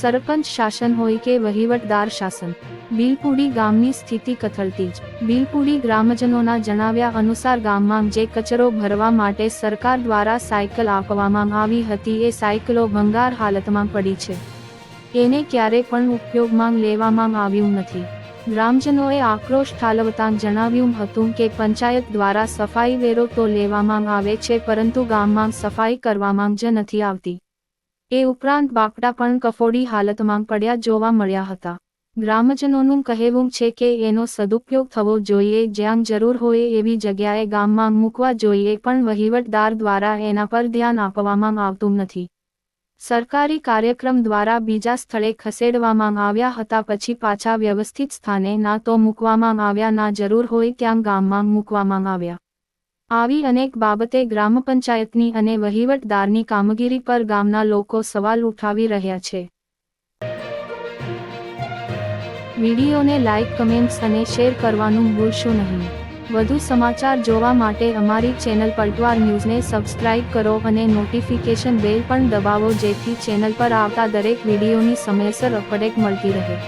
સરપંચ શાસન હોય કે વહીવટદાર શાસન, બિલપુડી ગામની સ્થિતિ કથળતી જ. બિલપુડી ગ્રામજનોના જણાવ્યા અનુસાર ગામમાં જે કચરો ભરવા માટે સરકાર દ્વારા સાયકલ આપવામાં આવી હતી એ સાયકલો ભંગાર હાલતમાં પડી છે. એને ક્યારે પણ ઉપયોગમાં લેવામાં આવ્યું નથી. ગ્રામજનોએ આક્રોશ ઠાલવતા જણાવ્યું હતું કે પંચાયત દ્વારા સફાઈ વેરો તો લેવામાં આવે છે પરંતુ ગામમાં સફાઈ કરવામાં જ નથી આવતી. એ ઉપરાંત બાકડા પણ કફોડી હાલતમાં પડ્યા જોવા મળ્યા હતા. ગ્રામજનોનું કહેવું છે કે એનો સદુપયોગ થવો જોઈએ, જ્યાં જરૂર હોય એવી જગ્યાએ ગામમાં મૂકવા જોઈએ, પણ વહીવટદાર દ્વારા એના પર ધ્યાન આપવામાં આવતું નથી. સરકારી કાર્યક્રમ દ્વારા બીજા સ્થળે ખસેડવામાં આવ્યા હતા, પછી પાછા વ્યવસ્થિત સ્થાને ના તો મૂકવામાં આવ્યા, ના જરૂર હોય ત્યાં ગામમાં મૂકવામાં આવ્યા. આવી અનેક બાબતે ગ્રામ પંચાયતની અને વહીવટદારની કામગીરી પર ગામના લોકો સવાલ ઉઠાવી રહ્યા છે. વિડીયોને લાઇક કમેન્ટ્સ અને શેર કરવાનું ભૂલશો નહીં. વધુ સમાચાર જોવા માટે અમારી ચેનલ પલટવાર ન્યૂઝને સબસ્ક્રાઇબ કરો અને નોટિફિકેશન બેલ પણ દબાવો જેથી ચેનલ પર આવતા દરેક વિડીયોની સમયસર અપડેટ મળતી રહે.